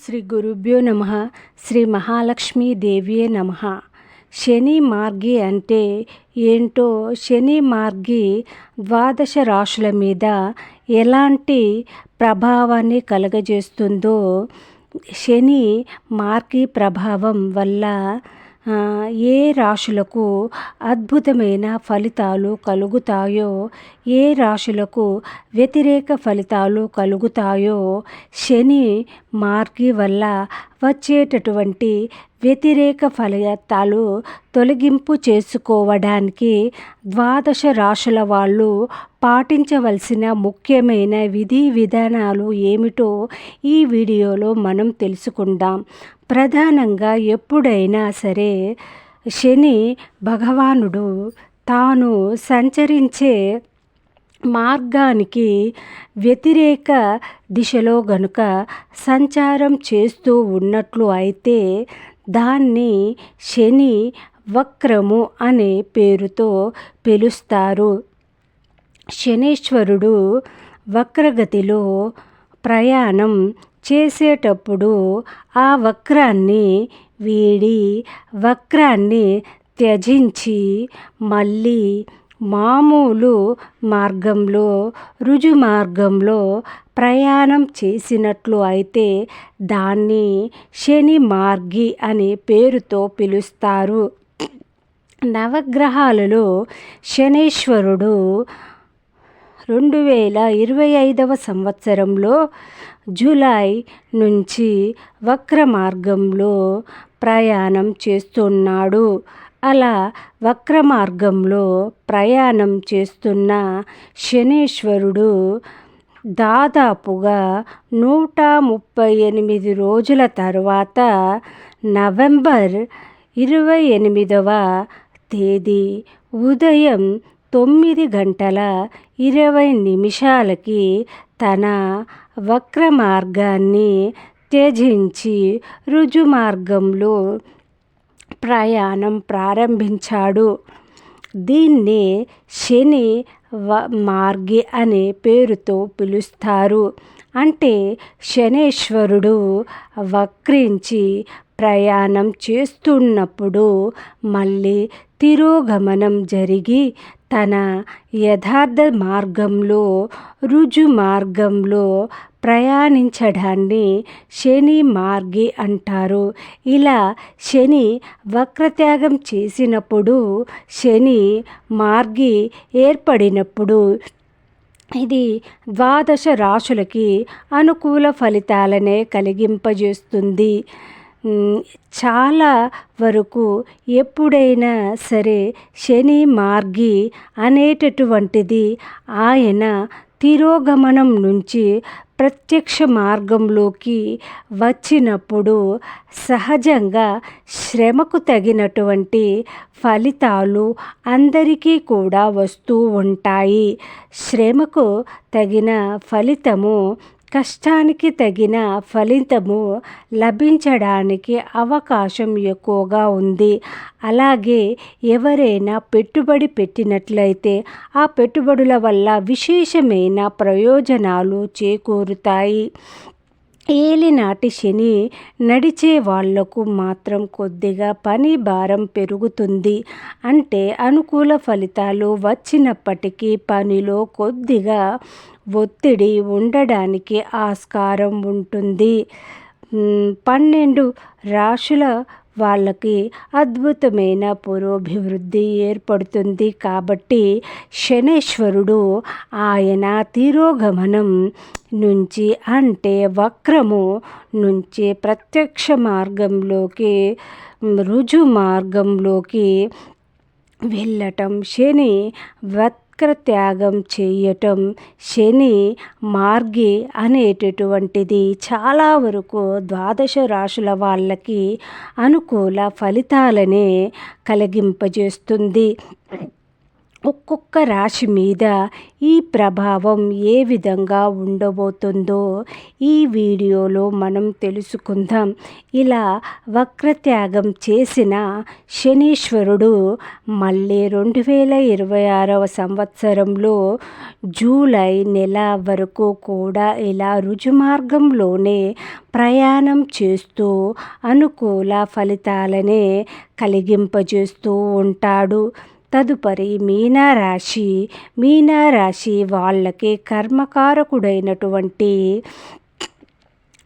శ్రీ గురుభ్యో నమ. శ్రీ మహాలక్ష్మీదేవియే నమ. శని మార్గి అంటే ఏంటో శని మార్గి ద్వాదశ రాశుల మీద ఎలాంటి ప్రభావాన్ని కలుగజేస్తుందో శని మార్గి ప్రభావం వల్ల ఏ రాశులకు అద్భుతమైన ఫలితాలు కలుగుతాయో ఏ రాశులకు వ్యతిరేక ఫలితాలు కలుగుతాయో శని మార్గి వల్ల వచ్చేటటువంటి వ్యతిరేక ఫలితాలు తొలగింపు చేసుకోవడానికి ద్వాదశ రాశుల వాళ్ళు పాటించవలసిన ముఖ్యమైన విధి విధానాలు ఏమిటో ఈ వీడియోలో మనం తెలుసుకుందాం. ప్రధానంగా ఎప్పుడైనా సరే శని భగవానుడు తాను సంచరించే మార్గానికి వ్యతిరేక దిశలో గనుక సంచారం చేస్తూ ఉన్నట్లు అయితే దాన్ని శని వక్రము అనే పేరుతో పిలుస్తారు. శనీశ్వరుడు వక్రగతిలో ప్రయాణం చేసేటప్పుడు ఆ వక్రాన్ని వీడి వక్రాన్ని త్యజించి మళ్ళీ మామూలు మార్గంలో రుజు మార్గంలో ప్రయాణం చేసినట్లు అయితే దాన్ని శని మార్గి అనే పేరుతో పిలుస్తారు. నవగ్రహాలలో శనేశ్వరుడు రెండు వేల ఇరవై ఐదవ సంవత్సరంలో జూలై నుంచి వక్ర మార్గంలో ప్రయాణం చేస్తున్నాడు. అలా వక్ర మార్గంలో ప్రయాణం చేస్తున్న శనీశ్వరుడు దాదాపుగా నూట ముప్పై ఎనిమిది రోజుల తర్వాత నవంబర్ ఇరవై ఎనిమిదవ తేదీ ఉదయం తొమ్మిది గంటల ఇరవై నిమిషాలకి తన వక్ర మార్గాన్ని త్యజించి రుజుమార్గంలో ప్రయాణం ప్రారంభించాడు. దీన్ని శని వ మార్గి అనే పేరుతో పిలుస్తారు. అంటే శనేశ్వరుడు వక్రించి ప్రయాణం చేస్తున్నప్పుడు మళ్ళీ తిరోగమనం జరిగి తన యథార్థ మార్గంలో రుజు మార్గంలో ప్రయాణించడాన్ని శని మార్గి అంటారు. ఇలా శని వక్రత్యాగం చేసినప్పుడు శని మార్గి ఏర్పడినప్పుడు ఇది ద్వాదశ రాశులకి అనుకూల ఫలితాలనే కలిగింపజేస్తుంది. చాలా వరకు ఎప్పుడైనా సరే శని మార్గి అనేటటువంటిది ఆయన తిరోగమనం నుంచి ప్రత్యక్ష మార్గంలోకి వచ్చినప్పుడు సహజంగా శ్రమకు తగినటువంటి ఫలితాలు అందరికీ కూడా వస్తూ ఉంటాయి. శ్రమకు తగిన ఫలితము కష్టానికి తగిన ఫలితము లభించడానికి అవకాశం ఎక్కువగా ఉంది. అలాగే ఎవరైనా పెట్టుబడి పెట్టినట్లయితే ఆ పెట్టుబడుల వల్ల విశేషమైన ప్రయోజనాలు చేకూరుతాయి. ఏలినాటి శని నడిచే వాళ్ళకు మాత్రం కొద్దిగా పని భారం పెరుగుతుంది. అంటే అనుకూల ఫలితాలు వచ్చినప్పటికీ పనిలో కొద్దిగా ఒత్తిడి ఉండడానికి ఆస్కారం ఉంటుంది. పన్నెండు రాశుల వాళ్ళకి అద్భుతమైన పురోభివృద్ధి ఏర్పడుతుంది. కాబట్టి శనేశ్వరుడు ఆయన తిరోగమనం నుంచి అంటే వక్రము నుంచి ప్రత్యక్ష మార్గంలోకి రుజు మార్గంలోకి వెళ్ళటం. శని వక్రత్యాగం చేయటం శని మార్గి అనేటటువంటిది. చాలా వరకు ద్వాదశ రాశుల వాళ్ళకి అనుకూల ఫలితాలనే కలిగింపజేస్తుంది. ఒక్కొక్క రాశి మీద ఈ ప్రభావం ఏ విధంగా ఉండబోతుందో ఈ వీడియోలో మనం తెలుసుకుందాం. ఇలా వక్రత్యాగం చేసిన శనీశ్వరుడు మళ్ళీ రెండు వేల ఇరవై ఆరవ సంవత్సరంలో జూలై నెల వరకు కూడా ఇలా రుజుమార్గంలోనే ప్రయాణం చేస్తూ అనుకూల ఫలితాలనే కలిగింపజేస్తూ ఉంటాడు. తదుపరి మీనారాశి. మీనారాశి వాళ్ళకి కర్మకారకుడైనటువంటి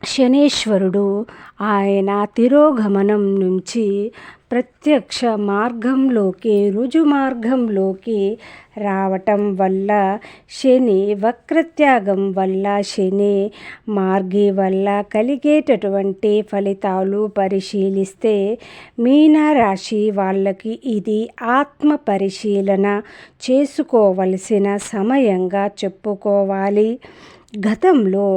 శనేశ్వరుడు. ఆయన తిరోగమనం నుంచి ప్రత్యక్ష మార్గంలోకి రుజు మార్గంలోకి రావటం వల్ల శని వక్రత్యాగం వల్ల శని మార్గి వల్ల కలిగేటటువంటి ఫలితాలు పరిశీలిస్తే మీనరాశి వాళ్ళకి ఇది ఆత్మ పరిశీలన చేసుకోవలసిన సమయంగా చెప్పుకోవాలి. గతంలో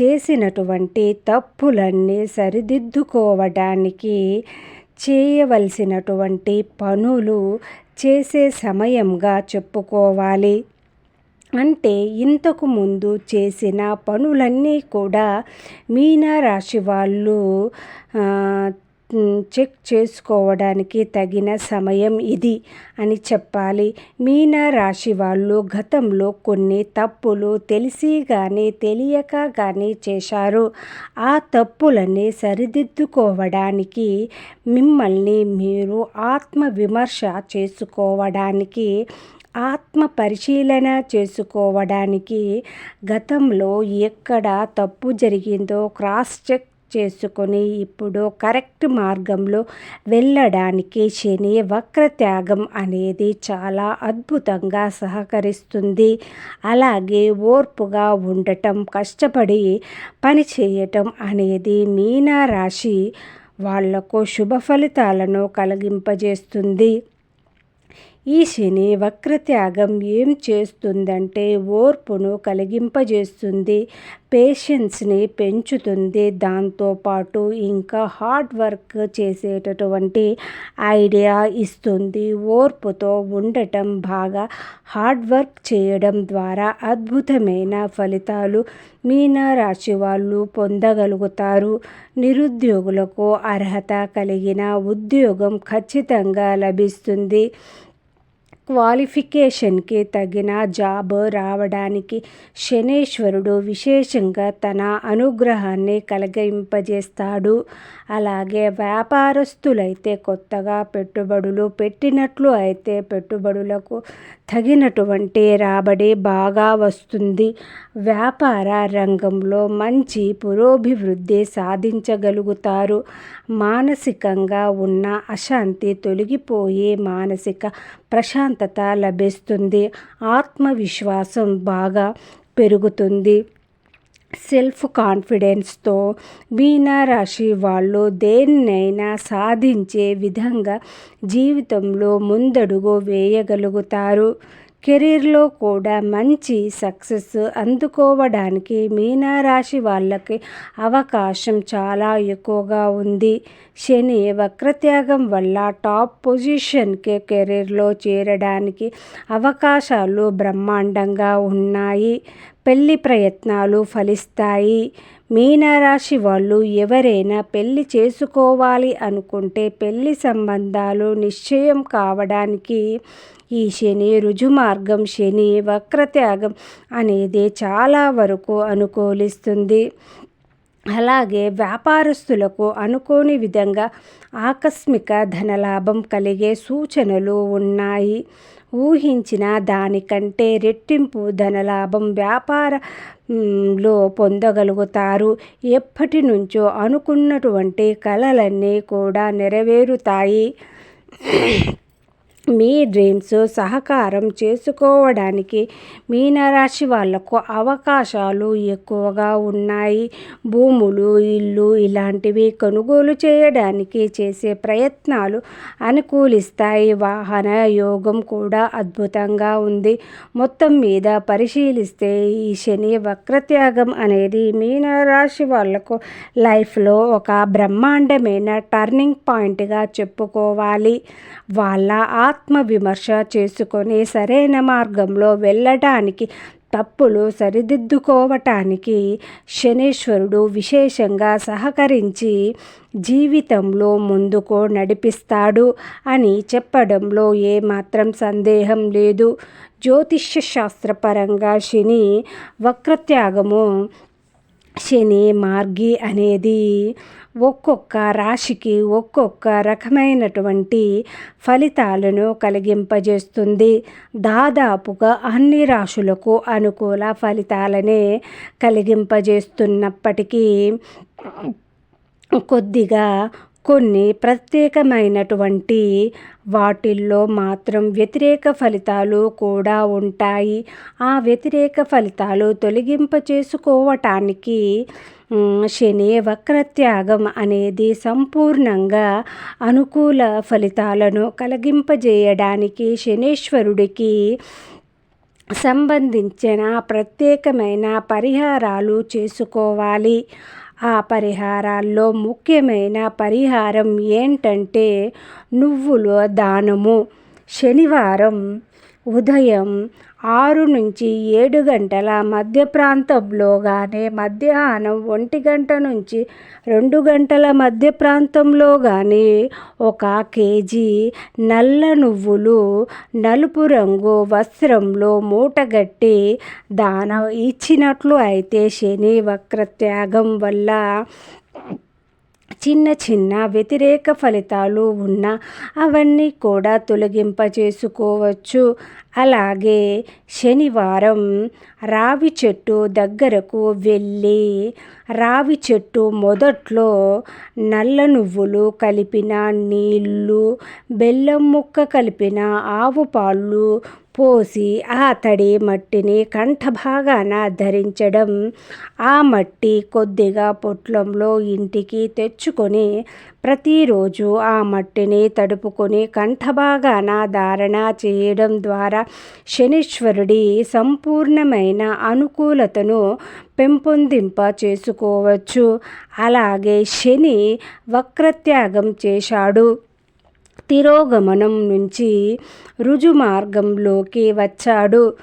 చేసినటువంటి తప్పులన్నీ సరిదిద్దుకోవడానికి చేయవలసినటువంటి పనులు చేసే సమయంగా చెప్పుకోవాలి. అంటే ఇంతకు ముందు చేసిన పనులన్నీ కూడా మీనరాశి వాళ్ళు చెక్ చేసుకోవడానికి తగిన సమయం ఇది అని చెప్పాలి. మీన రాశి వాళ్ళు గతంలో కొన్ని తప్పులు తెలిసి కానీ తెలియక కానీ చేశారు. ఆ తప్పులని సరిదిద్దుకోవడానికి మిమ్మల్ని మీరు ఆత్మ విమర్శ చేసుకోవడానికి ఆత్మ పరిశీలన చేసుకోవడానికి గతంలో ఎక్కడ తప్పు జరిగిందో క్రాస్ చెక్ చేసుకొని ఇప్పుడు కరెక్ట్ మార్గంలో వెళ్ళడానికి శని వక్రత్యాగం అనేది చాలా అద్భుతంగా సహకరిస్తుంది. అలాగే ఓర్పుగా ఉండటం కష్టపడి పని చేయటం అనేది మీనారాశి వాళ్ళకు శుభ ఫలితాలను కలిగింపజేస్తుంది. ఈ శని వక్రత్యాగం ఏం చేస్తుందంటే ఓర్పును కలిగింపజేస్తుంది పేషెన్స్ని పెంచుతుంది. దాంతోపాటు ఇంకా హార్డ్ వర్క్ చేసేటటువంటి ఐడియా ఇస్తుంది. ఓర్పుతో ఉండటం బాగా హార్డ్ వర్క్ చేయడం ద్వారా అద్భుతమైన ఫలితాలు మీనరాశి వాళ్ళు పొందగలుగుతారు. నిరుద్యోగులకు అర్హత కలిగిన ఉద్యోగం ఖచ్చితంగా లభిస్తుంది. క్వాలిఫికేషన్కి తగిన జాబ్ రావడానికి శనేశ్వరుడు విశేషంగా తన అనుగ్రహాన్ని కలిగింపజేస్తాడు. అలాగే వ్యాపారస్తులైతే కొత్తగా పెట్టుబడులు పెట్టినట్లు అయితే పెట్టుబడులకు తగినటువంటి రాబడి బాగా వస్తుంది. వ్యాపార రంగంలో మంచి పురోభివృద్ధి సాధించగలుగుతారు. మానసికంగా ఉన్న అశాంతి తొలగిపోయి మానసిక ప్రశాంతత లభిస్తుంది. ఆత్మవిశ్వాసం బాగా పెరుగుతుంది. సెల్ఫ్ కాన్ఫిడెన్స్తో మీనరాశి వాళ్ళు దేన్నైనా సాధించే విధంగా జీవితంలో ముందడుగు వేయగలుగుతారు. కెరీర్లో కూడా మంచి సక్సెస్ అందుకోవడానికి మీనారాశి వాళ్ళకి అవకాశం చాలా ఎక్కువగా ఉంది. శని వక్రత్యాగం వల్ల టాప్ పొజిషన్కి కెరీర్లో చేరడానికి అవకాశాలు బ్రహ్మాండంగా ఉన్నాయి. పెళ్ళి ప్రయత్నాలు ఫలిస్తాయి. మీనరాశి వాళ్ళు ఎవరైనా పెళ్ళి చేసుకోవాలి అనుకుంటే పెళ్ళి సంబంధాలు నిశ్చయం కావడానికి ఈ శని రుజుమార్గం శని వక్రత్యాగం అనేది చాలా వరకు అనుకూలిస్తుంది. అలాగే వ్యాపారస్తులకు అనుకోని విధంగా ఆకస్మిక ధనలాభం కలిగే సూచనలు ఉన్నాయి. ఊహించిన దానికంటే రెట్టింపు ధనలాభం వ్యాపారంలో పొందగలుగుతారు. ఎప్పటి నుంచో అనుకున్నటువంటి కళలన్నీ కూడా నెరవేరుతాయి. మీ డ్రీమ్స్ సహకారం చేసుకోవడానికి మీనరాశి వాళ్ళకు అవకాశాలు ఎక్కువగా ఉన్నాయి. భూములు ఇల్లు ఇలాంటివి కొనుగోలు చేయడానికి చేసే ప్రయత్నాలు అనుకూలిస్తాయి. వాహన యోగం కూడా అద్భుతంగా ఉంది. మొత్తం మీద పరిశీలిస్తే ఈ శని వక్రత్యాగం అనేది మీనరాశి వాళ్ళకు లైఫ్లో ఒక బ్రహ్మాండమైన టర్నింగ్ పాయింట్గా చెప్పుకోవాలి. వాళ్ళ ఆ ఆత్మవిమర్శ చేసుకొని సరైన మార్గంలో వెళ్ళటానికి తప్పులు సరిదిద్దుకోవటానికి శనేశ్వరుడు విశేషంగా సహకరించి జీవితంలో ముందుకు నడిపిస్తాడు అని చెప్పడంలో ఏమాత్రం సందేహం లేదు. జ్యోతిష్య శాస్త్రపరంగా శని వక్రత్యాగము శని మార్గి అనేది ఒక్కొక్క రాశికి ఒక్కొక్క రకమైనటువంటి ఫలితాలను కలిగింపజేస్తుంది. దాదాపుగా అన్ని రాశులకు అనుకూల ఫలితాలనే కలిగింపజేస్తున్నప్పటికీ కొద్దిగా కొన్ని ప్రత్యేకమైనటువంటి వాటిల్లో మాత్రం వ్యతిరేక ఫలితాలు కూడా ఉంటాయి. ఆ వ్యతిరేక ఫలితాలు తొలగింప చేసుకోవటానికి శని వక్రత్యాగం అనేది సంపూర్ణంగా అనుకూల ఫలితాలను కలిగింపజేయడానికి శనీశ్వరుడికి సంబంధించిన ప్రత్యేకమైన పరిహారాలు చేసుకోవాలి. ఆ పరిహారాల్లో ముఖ్యమైన పరిహారం ఏంటంటే నువ్వుల దానము. శనివారం ఉదయం ఆరు నుంచి ఏడు గంటల మధ్య ప్రాంతంలో కానీ మధ్యాహ్నం ఒంటి గంట నుంచి రెండు గంటల మధ్య ప్రాంతంలో కానీ ఒక కేజీ నల్ల నువ్వులు నలుపు రంగు వస్త్రంలో మూటగట్టి దానం ఇచ్చినట్లు అయితే శని వక్రత్యాగం వల్ల చిన్న చిన్న వ్యతిరేక ఫలితాలు ఉన్న అవన్నీ కూడా తొలగింప చేసుకోవచ్చు అలాగే శనివారం రావి చెట్టు దగ్గరకు వెళ్ళి రావి చెట్టు మొదట్లో నల్ల నువ్వులు కలిపిన నీళ్ళు బెల్లం ముక్క కలిపిన ఆవు పాలు పోసి ఆ తడి మట్టిని కంఠభాగాన ధరించడం ఆ మట్టి కొద్దిగా పొట్లంలో ఇంటికి తెచ్చుకొని ప్రతిరోజు ఆ మట్టిని తడుపుకొని కంఠభాగాన ధారణ చేయడం ద్వారా శనీశ్వరుడి సంపూర్ణమైన అనుకూలతను పెంపొందింప చేసుకోవచ్చు. అలాగే శని వక్రత్యాగం చేశాడు. తిరోగమనం నుంచి రుజుమార్గంలోకి వచ్చాడు.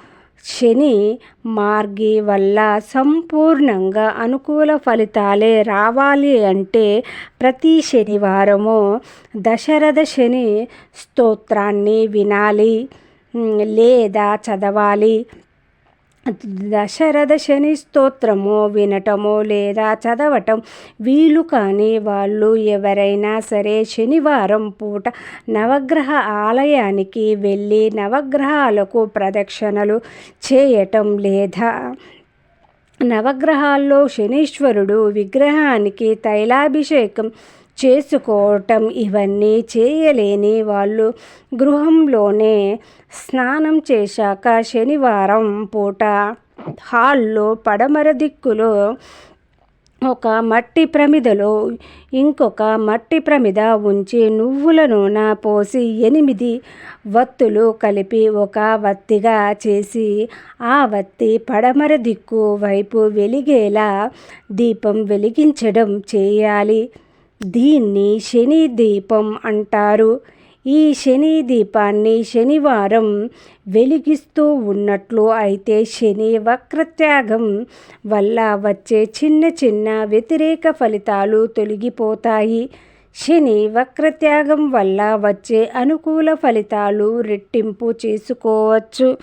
శని మార్గి వల్ల సంపూర్ణంగా అనుకూల ఫలితాలే రావాలి అంటే ప్రతి శనివారము దశరథ శని స్తోత్రాన్ని వినాలి లేదా చదవాలి. దశరథ శని స్తోత్రము వినటము లేదా చదవటం వీలు కానీ వాళ్ళు ఎవరైనా సరే శనివారం పూట నవగ్రహ ఆలయానికి వెళ్ళి నవగ్రహాలకు ప్రదక్షిణలు చేయటం లేదా నవగ్రహాల్లో శనీశ్వరుడు విగ్రహానికి తైలాభిషేకం చేసుకోవటం ఇవన్నీ చేయలేని వాళ్ళు. గృహంలోనే స్నానం చేశాక శనివారం పూట హాల్లో పడమర దిక్కులో ఒక మట్టి ప్రమిదలో ఇంకొక మట్టి ప్రమిద ఉంచి నువ్వుల నూనె పోసి ఎనిమిది వత్తులు కలిపి ఒక వత్తిగా చేసి ఆ వత్తి పడమర దిక్కు వైపు వెలిగేలా దీపం వెలిగించడం చేయాలి. దీన్ని శని దీపం అంటారు. ఈ శని దీపాన్ని శనివారం వెలిగిస్తూ ఉన్నట్లు అయితే శని వక్రత్యాగం వల్ల వచ్చే చిన్న చిన్న వ్యతిరేక ఫలితాలు తొలగిపోతాయి. శని వక్రత్యాగం వల్ల వచ్చే అనుకూల ఫలితాలు రెట్టింపు చేసుకోవచ్చు.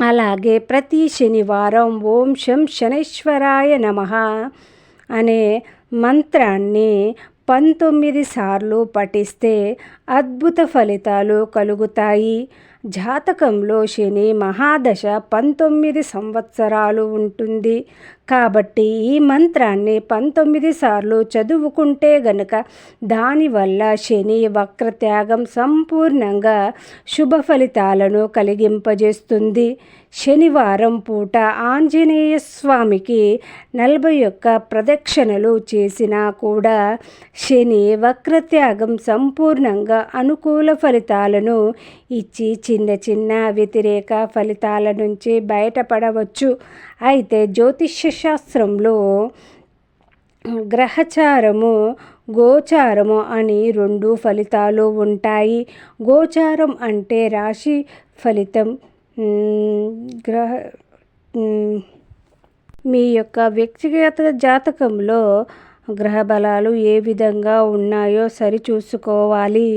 అలాగే ప్రతి శనివారం ఓం శం శనైశ్వరాయ నమ. అనే మంత్రాన్ని పంతొమ్మిది సార్లు పఠిస్తే అద్భుత ఫలితాలు కలుగుతాయి. జాతకంలో శని మహాదశ పంతొమ్మిది సంవత్సరాలు ఉంటుంది. కాబట్టి ఈ మంత్రాన్ని పంతొమ్మిది సార్లు చదువుకుంటే గనుక దానివల్ల శని వక్రత్యాగం సంపూర్ణంగా శుభ ఫలితాలను కలిగింపజేస్తుంది. శనివారం పూట ఆంజనేయ స్వామికి నలభై ఒక్క ప్రదక్షిణలు చేసినా కూడా శని వక్రత్యాగం సంపూర్ణంగా అనుకూల ఫలితాలను ఇచ్చి చిన్న చిన్న వ్యతిరేక ఫలితాల నుంచి బయటపడవచ్చు. అయితే జ్యోతిష్య శాస్త్రంలో గ్రహచారము గోచారము అని రెండు ఫలితాలు ఉంటాయి. గోచారం అంటే రాశి ఫలితం గ్రహ మీ యొక్క వ్యక్తిగత జాతకంలో గ్రహ బలాలు ఏ విధంగా ఉన్నాయో సరిచూసుకోవాలి.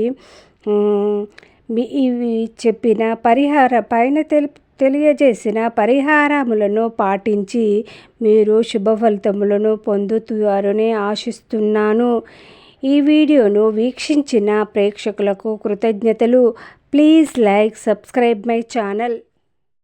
మీ ఇవి చెప్పిన పరిహార పైన తెలుపు తెలియజేసిన పరిహారములను పాటించి మీరు శుభ ఫలితములను పొందుతారని ఆశిస్తున్నాను. ఈ వీడియోను వీక్షించిన ప్రేక్షకులకు కృతజ్ఞతలు. Please like subscribe my channel.